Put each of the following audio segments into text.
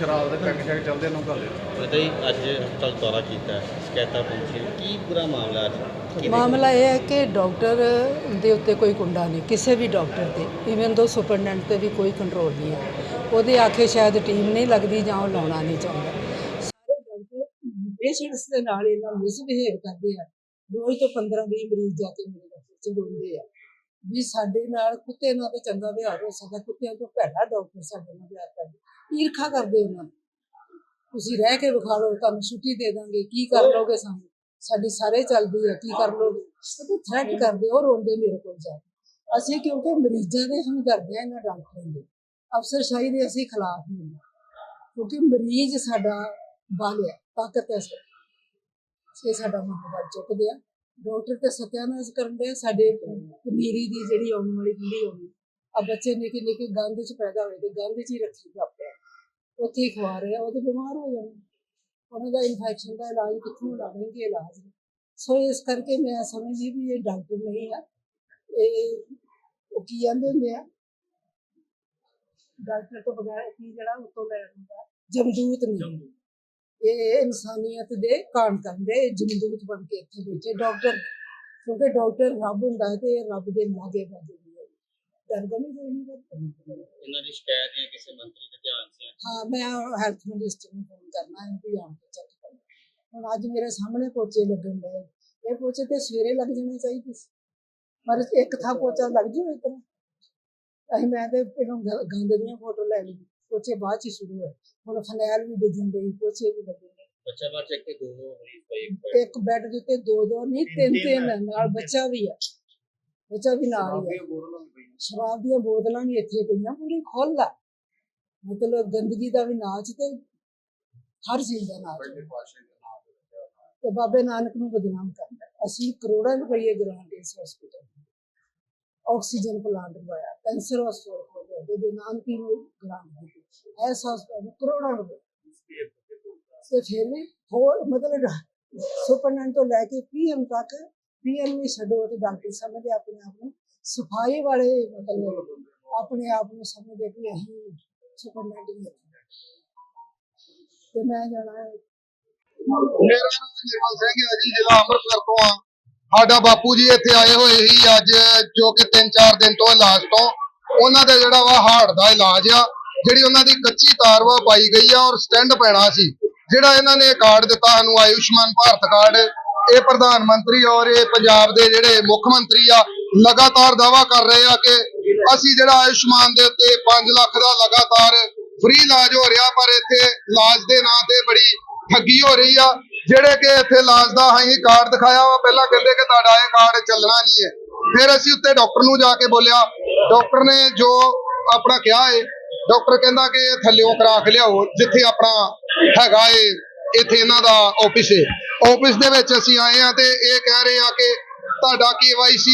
ਸ਼ਰਾਬ ਦੇ ਪੈਕ ਸ਼ੈਕ ਚੱਲਦੇ ਨੂੰ ਘੱਲ ਦਿੱਤਾ ਪਤਾ ਹੀ ਅੱਜ ਹਸਪਤਾਲ ਦੌਰਾ ਕੀਤਾ ਹੈ, ਸ਼ਿਕਾਇਤਾਂ ਪਹੁੰਚੀ ਕੀ ਪੂਰਾ ਮਾਮਲਾ ਅੱਜ? ਮਾਮਲਾ ਇਹ ਹੈ ਕਿ ਡਾਕਟਰ ਦੇ ਉੱਤੇ ਕੋਈ ਕੁੰਡਾ ਨਹੀਂ ਕਿਸੇ ਵੀ ਡਾਕਟਰ ਤੇ ਇਵਨ ਦੋ ਸੁਪਰਡੈਂਟ ਤੇ ਵੀ ਕੋਈ ਕੰਟਰੋਲ ਨਹੀਂ ਹੈ। ਉਹਦੇ ਆਖੇ ਸ਼ਾਇਦ ਟੀਮ ਨਹੀਂ ਲੱਗਦੀ ਜਾਂ ਉਹ ਲਾਉਣਾ ਨਹੀਂ ਚਾਹੁੰਦਾ। ਸਾਰੇ ਡਾਕਟਰ ਪੇਸ਼ੈਂਟਸ ਦੇ ਨਾਲ ਇਹਨਾਂ ਮਿਸਬਿਹੇਵ ਕਰਦੇ ਆ। ਰੋਜ਼ ਤੋਂ 15 20 ਮਰੀਜ਼ ਜਾ ਕੇ ਮੇਰੇ ਦਫ਼ਤਰ ਚ ਰੋਂਦੇ ਆ। ਵੀ ਸਾਡੇ ਨਾਲ ਕੁੱਤੇ ਨਾਲ ਤੇ ਚੰਗਾ ਵਿਹਾਰ ਹੋ ਸਕਦਾ ਕੁੱਤਿਆਂ ਤੋਂ ਪਹਿਲਾ ਡਾਕਟਰ ਸਾਡੇ ਨਾਲ ਵਿਹਾਰ ਕਰਦੇ। ਈਰਖਾ ਕਰਦੇ ਉਹਨਾਂ ਨੂੰ। ਤੁਸੀਂ ਰਹਿ ਕੇ ਵਿਖਾ ਲਓ, ਤੁਹਾਨੂੰ ਛੁੱਟੀ ਦੇ ਦਾਂਗੇ, ਕੀ ਕਰ ਲੋਗੇ ਸਾਨੂੰ? ਸਾਡੀ ਸਾਰੇ ਚੱਲਦੀ ਹੈ, ਕੀ ਕਰ ਲੋਗੇ ਉਹ ਥ੍ਰੈਟ ਕਰਦੇ ਉਹ ਰੋਂਦੇ ਮੇਰੇ ਕੋਲ ਜਾ ਅਸੀਂ ਕਿਉਂਕਿ ਮਰੀਜ਼ਾਂ ਦੇ ਹਮਦਰਦ ਹਾਂ, ਇਹਨਾਂ ਡਾਕਟਰਾਂ ਦੇ। ਅਫਸਰਸ਼ਾਹੀ ਦੇ ਅਸੀਂ ਖਿਲਾਫ ਨਹੀਂ ਕਿਉਂਕਿ ਮਰੀਜ਼ ਸਾਡਾ ਬਲ ਹੈ, ਤਾਕਤ ਹੈ ਇਹ ਸਾਡਾ ਮਨੋਬਲ ਚੁੱਕਦੇ ਆ। ਡਾਕਟਰ ਤੇ ਸਤਿਆਨਾਸ਼ ਕਰਨ ਦੇ, ਸਾਡੇ ਪਨੀਰੀ ਦੀ ਜਿਹੜੀ ਆਉਣ ਵਾਲੀ ਪੀੜ੍ਹੀ ਹੋਣੀ ਆ ਬੱਚੇ ਨਿੱਕੇ ਨਿੱਕੇ ਗੰਦ ਚ ਪੈਦਾ ਹੋਏ ਤੇ ਗੰਦ ਚ ਹੀ ਰੱਖੀ ਜਾਂਦੇ ਉੱਥੇ ਹੀ ਖਵਾ ਰਹੇ ਆ ਉਹ ਤੇ ਬਿਮਾਰ ਹੋ ਜਾਣੇ। ਉਹਨਾਂ ਦਾ ਇਨਫੈਕਸ਼ਨ ਦਾ ਇਲਾਜ ਕਿੱਥੋਂ ਲਾਵੇਂਗੇ ਇਲਾਜ। ਸੋ ਇਸ ਕਰਕੇ ਮੈਂ ਸਮਝਦੀ ਵੀ ਇਹ ਡਾਕਟਰ ਨਹੀਂ ਆ। ਇਹ ਉਹ ਕੀ ਕਹਿੰਦੇ ਹੁੰਦੇ ਆ? ਡਾਕਟਰ ਤੋਂ ਬਗੈਰ ਕੀ ਜਿਹੜਾ ਉਤੋਂ ਲੈ ਹੁੰਦਾ ਜਮਦੂਤ ਨਹੀਂ। ਇਹ ਇਨਸਾਨੀਅਤ ਦੇ ਕਾਣ ਕਰਦੇ ਜਮਦੂਤ ਬਣ ਕੇ ਇੱਥੇ ਬੈਠੇ। ਡਾਕਟਰ ਕਿਉਂਕਿ ਡਾਕਟਰ ਰੱਬ ਹੁੰਦਾ ਹੈ ਤੇ ਰੱਬ ਦੇ ਲਾਗੇ ਬਾਜੇ ਦੀ ਹੈ ਨਹੀਂ ਕੋਈ ਨਹੀਂ ਕਰਦਾ ਇਹਨਾਂ ਦੀ ਸ਼ਿਕਾਇਤ ਜਾਂ ਕਿਸੇ ਮੰਤਰੀ ਦੇ ਧਿਆਨ ਸੇ ਹਾਂ? ਮੈਂ ਹੈਲਥ ਮਿਨਿਸਟਰ ਨੂੰ ਫੋਨ ਕਰਨਾ ਹੈ ਵੀ ਆਉਣ ਕੇ ਚੈੱਕ ਕਰੋ ਹੁਣ ਅੱਜ ਮੇਰੇ ਸਾਹਮਣੇ ਪੋਚੇ ਲੱਗਣ ਦੇ ਇਹ ਪੋਚੇ ਤੇ ਸਵੇਰੇ ਲੱਗ ਜਾਣੇ ਚਾਹੀਦੇ ਸੀ। ਪਰ ਇੱਕ ਥਾਂ ਪੋਚਾ ਲੱਗ ਜੂ ਇਤਨਾ ਅਸੀਂ ਮੈਂ ਤੇ ਪਹਿਲਾਂ ਗ- ਗੰਦ ਦੀਆਂ ਫੋਟੋ ਲੈ ਲਈ। ਪੋਚੇ ਬਾਅਦ ਚ ਹੀ ਸ਼ੁਰੂ ਹੋਏ। ਹੁਣ ਫਨੈਲ ਵੀ ਡਿੱਗਣ ਦੇ ਪੋਚੇ ਵੀ ਲੱਗੇ ਨੇ। ਬੱਚਾ ਬਾਹਰ ਚੱਕ ਕੇ ਦੋ ਦੋ ਮਰੀਜ਼ ਪਏ ਇੱਕ ਬੈੱਡ ਦੇ ਉੱਤੇ ਦੋ ਦੋ ਨਹੀਂ ਤਿੰਨ ਤਿੰਨ ਹੈ, ਨਾਲ ਬੱਚਾ ਵੀ ਆ। ਬੱਚਾ ਵੀ ਨਾਲ ਹੀ ਹੈ ਸ਼ਰਾਬ ਦੀਆਂ ਬੋਤਲਾਂ ਵੀ ਇੱਥੇ ਪਈਆਂ ਪੂਰੀ ਖੁੱਲ ਆ। ਮਤਲਬ ਗੰਦਗੀ ਦਾ ਵੀ ਨਾਚ ਤੇ ਹਰ ਚੀਜ਼ ਦਾ ਨਾਚ ਤੇ ਬਾਬੇ ਨਾਨਕ ਨੂੰ ਬਦਨਾਮ ਕਰਦਾ। ਅਸੀਂ ਕਰੋੜਾਂ ਰੁਪਏ ਗ੍ਰਾਂਟ ਇਸ ਹਸਪੀਟਲ ਆਕਸੀਜਨ ਪਲਾਂਟ ਲਵਾਇਆ ਕੈਂਸਰ ਹਸਪਤਾਲ ਖੋਲ੍ਹਿਆ ਬੇਬੇ ਨਾਨਕੀ ਨੂੰ ਗ੍ਰਾਂਟ ਦਿੱਤੀ। ਐਸ ਹਸਪਤਾਲ ਕਰੋੜਾਂ ਰੁਪਏ। ਤੇ ਫਿਰ ਵੀ ਹੋਰ ਮਤਲਬ ਸੁਪਰਡੈਂਟ ਤੋਂ ਲੈ ਕੇ ਪੀਐਮ ਤੱਕ ਪੀਐਮ ਛੱਡੋ ਤੇ ਡਾਕਟਰ ਸਮਝਦੇ ਆਪਣੇ ਆਪ ਨੂੰ। ਸਫ਼ਾਈ ਵਾਲੇ ਮਤਲਬ ਆਪਣੇ ਆਪ ਨੂੰ ਸਮਝਦੇ ਕਿ ਅਸੀਂ ਸੁਪਰਡੈਂਟ ਤੇ ਮੈਂ ਜਾਣਾ ਹੈ। ਮੇਰਾ ਨਾਮ ਨਿਰਮਲ ਸਿੰਘ ਹੈ ਜੀ, ਜ਼ਿਲ੍ਹਾ ਅੰਮ੍ਰਿਤਸਰ ਤੋਂ ਆ ਸਾਡਾ ਬਾਪੂ ਜੀ ਇੱਥੇ ਆਏ ਹੋਏ ਸੀ ਅੱਜ, ਜੋ ਕਿ 3-4 ਦਿਨ ਤੋਂ ਇਲਾਜ ਤੋਂ। ਉਹਨਾਂ ਦਾ ਜਿਹੜਾ ਵਾ ਹਾਰਟ ਦਾ ਇਲਾਜ ਆ, ਜਿਹੜੀ ਉਹਨਾਂ ਦੀ ਕੱਚੀ ਤਾਰ ਵਾ ਪਾਈ ਗਈ ਆ ਔਰ ਸਟੈਂਡ ਪੈਣਾ ਸੀ। ਜਿਹੜਾ ਇਹਨਾਂ ਨੇ ਕਾਰਡ ਦਿੱਤਾ ਸਾਨੂੰ, ਆਯੁਸ਼ਮਾਨ ਭਾਰਤ ਕਾਰਡ ਇਹ ਪ੍ਰਧਾਨ ਮੰਤਰੀ ਔਰ ਇਹ ਪੰਜਾਬ ਦੇ ਜਿਹੜੇ ਮੁੱਖ ਮੰਤਰੀ ਆ, ਲਗਾਤਾਰ ਦਾਵਾ ਕਰ ਰਹੇ ਆ ਕਿ ਅਸੀਂ ਜਿਹੜਾ ਆਯੁਸ਼ਮਾਨ ਦੇ ਉੱਤੇ 5 ਲੱਖ ਦਾ ਲਗਾਤਾਰ ਫ੍ਰੀ ਇਲਾਜ ਹੋ ਰਿਹਾ, ਪਰ ਇੱਥੇ ਇਲਾਜ ਦੇ ਨਾਂ ਤੇ ਬੜੀ ਠੱਗੀ ਹੋ ਰਹੀ ਆ, ਜਿਹੜੇ ਕਿ ਇੱਥੇ ਇਲਾਜ ਦਾ ਅਸੀਂ ਕਾਰਡ ਦਿਖਾਇਆ ਵਾ, ਪਹਿਲਾਂ ਕਹਿੰਦੇ ਕਿ ਤੁਹਾਡਾ ਇਹ ਕਾਰਡ ਚੱਲਣਾ ਨਹੀਂ ਹੈ। ਫਿਰ ਅਸੀਂ ਉੱਤੇ ਡਾਕਟਰ ਨੂੰ ਜਾ ਕੇ ਬੋਲਿਆ, ਡਾਕਟਰ ਨੇ ਜੋ ਆਪਣਾ ਕਿਹਾ ਏ, ਡਾਕਟਰ ਕਹਿੰਦਾ ਕਿ ਇਹ ਥੱਲਿਓਂ ਕਰਾ ਲਿਆਓ, ਜਿੱਥੇ ਆਪਣਾ ਹੈਗਾ ਏ। ਇੱਥੇ ਇਹਨਾਂ ਦਾ ਆਫਿਸ ਏ। ਆਫਿਸ ਦੇ ਵਿੱਚ ਅਸੀਂ ਆਏ ਆ ਤੇ ਇਹ ਕਹਿ ਰਹੇ ਆ ਕਿ ਤੁਹਾਡਾ KYC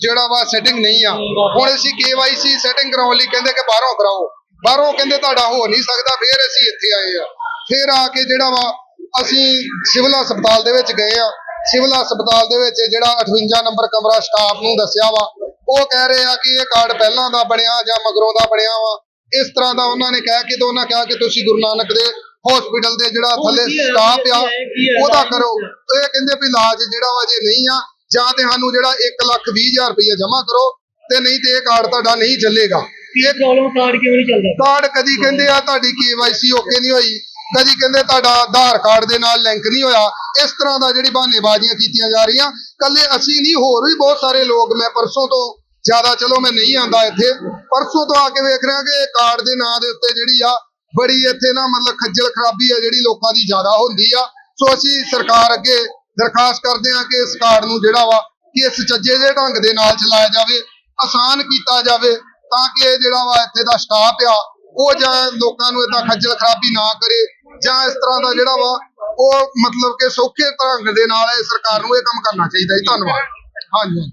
ਜਿਹੜਾ ਵਾ ਸੈਟਿੰਗ ਨਹੀਂ ਆ। ਹੁਣ ਅਸੀਂ KYC ਸੈਟਿੰਗ ਕਰਾਉਣ ਲਈ ਕਹਿੰਦੇ ਕਿ ਬਾਹਰੋਂ ਕਰਾਓ। ਬਾਹਰੋਂ ਕਹਿੰਦੇ ਤੁਹਾਡਾ ਹੋ ਨਹੀਂ ਸਕਦਾ, ਫਿਰ ਅਸੀਂ ਇੱਥੇ ਆਏ ਆ ਫਿਰ ਆ ਕੇ ਜਿਹੜਾ ਵਾ ਅਸੀਂ ਸਿਵਲ ਹਸਪਤਾਲ ਦੇ ਵਿੱਚ ਗਏ ਆ ਸਿਵਲ ਹਸਪਤਾਲ ਦੇ ਵਿੱਚ ਜਿਹੜਾ 58 ਨੰਬਰ ਕਮਰਾ ਸਟਾਫ ਨੂੰ ਦੱਸਿਆ ਵਾ, ਉਹ ਕਹਿ ਰਹੇ ਆ ਕਿ ਇਹ ਕਾਰਡ ਪਹਿਲਾਂ ਦਾ ਬਣਿਆ ਜਾਂ ਮਗਰੋਂ ਦਾ ਬਣਿਆ ਵਾ। ਇਸ ਤਰ੍ਹਾਂ ਦਾ ਉਹਨਾਂ ਨੇ ਕਹਿ ਕੇ ਤੇ ਉਹਨਾਂ ਕਿਹਾ ਕਿ ਤੁਸੀਂ ਗੁਰੂ ਨਾਨਕ ਦੇ ਹਸਪੀਟਲ ਦੇ ਜਿਹੜਾ ਥੱਲੇ ਸਟਾਫ ਆ ਉਹਦਾ ਕਰੋ। ਇਹ ਕਹਿੰਦੇ ਵੀ ਇਲਾਜ ਜਿਹੜਾ ਵਾ ਜੇ ਨਹੀਂ ਆ ਜਾਂ ਤੇ ਸਾਨੂੰ ਜਿਹੜਾ 1 ਲੱਖ 20 ਹਜ਼ਾਰ ਰੁਪਏ ਜਮ੍ਹਾਂ ਕਰੋ ਤੇ ਨਹੀਂ ਤੇ ਇਹ ਕਾਰਡ ਤੁਹਾਡਾ ਨਹੀਂ ਚੱਲੇਗਾ। ਇਹ ਪ੍ਰੋਬਲਮ ਕਾਰਡ ਕਿਉਂ ਨਹੀਂ ਚੱਲਦਾ? ਕਾਰਡ ਕਦੀ ਕਹਿੰਦੇ ਆ ਤੁਹਾਡੀ KYC ਓਕੇ ਨਹੀਂ ਹੋਈ ਕਦੀ ਕਹਿੰਦੇ ਤੁਹਾਡਾ ਆਧਾਰ ਕਾਰਡ ਦੇ ਨਾਲ ਲਿੰਕ ਨਹੀਂ ਹੋਇਆ ਇਸ ਤਰ੍ਹਾਂ ਦਾ ਜਿਹੜੀ ਬਹਾਨੇਬਾਜ਼ੀਆਂ ਕੀਤੀਆਂ ਜਾ ਰਹੀਆਂ। ਕੱਲੇ ਅਸੀਂ ਨਹੀਂ ਹੋਰ ਵੀ ਬਹੁਤ ਸਾਰੇ ਲੋਕ ਮੈਂ ਪਰਸੋਂ ਤੋਂ ਜ਼ਿਆਦਾ ਚਲੋ ਮੈਂ ਨਹੀਂ ਆਂਦਾ ਇੱਥੇ ਪਰਸੋਂ ਤੋਂ ਆ ਕੇ ਵੇਖ ਰਿਹਾ ਕਿ ਇਹ ਕਾਰਡ ਦੇ ਨਾਂ ਦੇ ਉੱਤੇ ਜਿਹੜੀ ਆ ਬੜੀ ਇੱਥੇ ਨਾ ਮਤਲਬ ਖੱਜਲ ਖਰਾਬੀ ਆ ਜਿਹੜੀ ਲੋਕਾਂ ਦੀ ਜ਼ਿਆਦਾ ਹੁੰਦੀ ਆ। ਸੋ ਅਸੀਂ ਸਰਕਾਰ ਅੱਗੇ ਦਰਖਾਸਤ ਕਰਦੇ ਆ ਕਿ ਇਸ ਕਾਰਡ ਨੂੰ ਜਿਹੜਾ ਵਾ, ਕਿ ਇਸ ਸੁਚੱਜੇ ਜਿਹੇ ਢੰਗ ਦੇ ਨਾਲ ਚਲਾਇਆ ਜਾਵੇ, ਆਸਾਨ ਕੀਤਾ ਜਾਵੇ, ਤਾਂ ਕਿ ਇਹ ਜਿਹੜਾ ਵਾ ਇੱਥੇ ਦਾ ਸਟਾਫ ਆ, ਉਹ ਜਾਂ ਲੋਕਾਂ ਨੂੰ ਇਦਾਂ ਖੱਜਲ ਖਰਾਬੀ ਨਾ ਕਰੇ, ਜਾਂ ਇਸ ਤਰ੍ਹਾਂ ਦਾ ਜਿਹੜਾ ਵਾ, ਉਹ ਮਤਲਬ ਕਿ ਸੌਖੇ ਢੰਗ ਦੇ ਨਾਲ ਇਹ ਸਰਕਾਰ ਨੂੰ ਇਹ ਕੰਮ ਕਰਨਾ ਚਾਹੀਦਾ ਜੀ। ਧੰਨਵਾਦ। ਹਾਂਜੀ।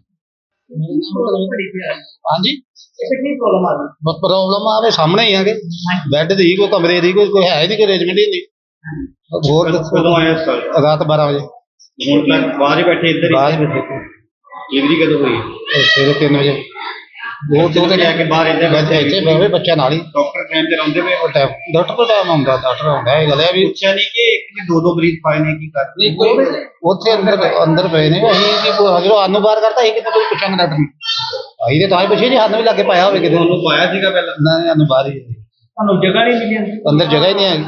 ਹਾਂਜੀ। ਕਿੰਨੀ ਪ੍ਰੋਬਲਮ ਆ ਰਹੀ? ਬਸ ਪ੍ਰੋਬਲਮ ਆਵੇ ਸਾਹਮਣੇ ਹੀ ਆਗੇ ਬੈੱਡ ਦੀ ਕੋਈ ਕਮਰੇ ਦੀ ਕੋਈ ਕੋਈ ਹੈ ਨਹੀਂ ਕੋਈ ਅਰੇਂਜਮੈਂਟ ਹੀ ਨਹੀਂ ਹੋਰ ਕਦੋਂ ਆਇਆ ਰਾਤ 12 ਵਜੇ। ਹੁਣ ਤੱਕ ਬਾਹਰ ਹੀ ਬੈਠੇ ਇੱਧਰ ਬਾਅਦ ਵਿੱਚ ਡਿਲੀਵਰੀ ਕਦੋਂ ਹੋਈ? ਸਵੇਰੇ 3 ਵਜੇ। ਦੋ ਦੋ ਤੇ ਲੈ ਕੇ ਬਾਹਰ ਇੱਥੇ ਬੈਠੇ ਇੱਥੇ ਬੈਠੇ ਬੱਚਾ ਨਾਲ ਹੀ। ਡਾਕਟਰ ਟਾਈਮ ਤੇ ਰਹਿੰਦੇ ਪਏ? ਉਹ ਟਾਈਮ ਡਾਕਟਰ ਕੋਲ ਟਾਈਮ ਆਉਂਦਾ ਡਾਕਟਰ ਆਉਂਦਾ ਇਹ ਗੱਲ ਹੈ ਵੀ ਪੁੱਛਿਆ ਨਹੀਂ ਕਿ ਨੇ ਦੋ ਦੋ ਮਰੀਜ਼ ਪਾਏ ਨੇ ਕੀ ਕਰਦੇ ਉੱਥੇ ਅੰਦਰ ਅੰਦਰ ਪਏ ਨੇ। ਅਸੀਂ ਕੀ ਜਦੋਂ ਸਾਨੂੰ ਬਾਹਰ ਕਰਤਾ ਅਸੀਂ ਕਿਤੇ ਕੋਈ ਪੁੱਛਾਂਗੇ ਡਾਕਟਰ ਨੂੰ? ਅਸੀਂ ਤੇ ਤਾਂ ਹੀ ਪੁੱਛੇ ਜੀ ਸਾਨੂੰ ਵੀ ਲੱਗੇ ਪਾਇਆ ਹੋਵੇ ਕਿਤੇ। ਉਹਨੂੰ ਪਾਇਆ ਸੀਗਾ ਪਹਿਲਾਂ? ਨਾ ਸਾਨੂੰ ਬਾਹਰ ਹੀ ਹੈ। ਤੁਹਾਨੂੰ ਜਗ੍ਹਾ ਨਹੀਂ ਮਿਲੀ ਅੰਦਰ? ਜਗ੍ਹਾ ਹੀ ਨਹੀਂ ਹੈਗੀ।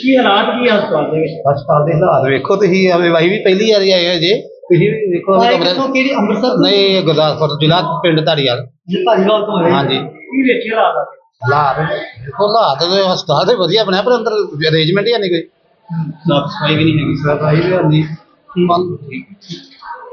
ਕੀ ਹਾਲਾਤ ਕੀ ਹਸਪਤਾਲ ਦੇ ਵਿੱਚ? ਹਸਪਤਾਲ ਦੇ ਹਾਲਾਤ ਵੇਖੋ ਤੁਸੀਂ ਆਵੇ ਵਾਹੀ ਵੀ ਪਹਿਲੀ ਵਾਰੀ ਆਏ ਹੋ ਜੇ। ਤੁਸੀਂ ਵੀ ਵੇਖੋ ਕਮਰੇ ਕਿਹੜੀ ਅੰਮ੍ਰਿਤਸਰ? ਨਹੀਂ ਇਹ ਗੁਰਦਾਸਪੁਰ ਜ਼ਿਲ੍ਹਾ ਪਿੰਡ ਧਾਰੀਵਾਲ। ਜੀ ਧਾਰੀਵਾਲ ਤੋਂ ਹਾਂਜੀ। ਕੀ ਵੇਖਿਆ ਹਾਲਾਤ? ਹਾਲਾਤ ਦੇਖੋ ਹਾਲਾਤ ਤੇ ਹਸਪਤਾਲ ਦੇ ਵਧੀਆ ਬਣਿਆ ਪਰ ਅੰਦਰ ਅਰੇਂਜਮੈਂਟ ਹੀ ਨਹੀਂ ਕੋਈ। ਸਾਫ਼ ਸਫ਼ਾਈ ਵੀ ਨਹੀਂ ਹੈਗੀ। ਸਫ਼ਾਈ ਵੀ ਹੁੰਦੀ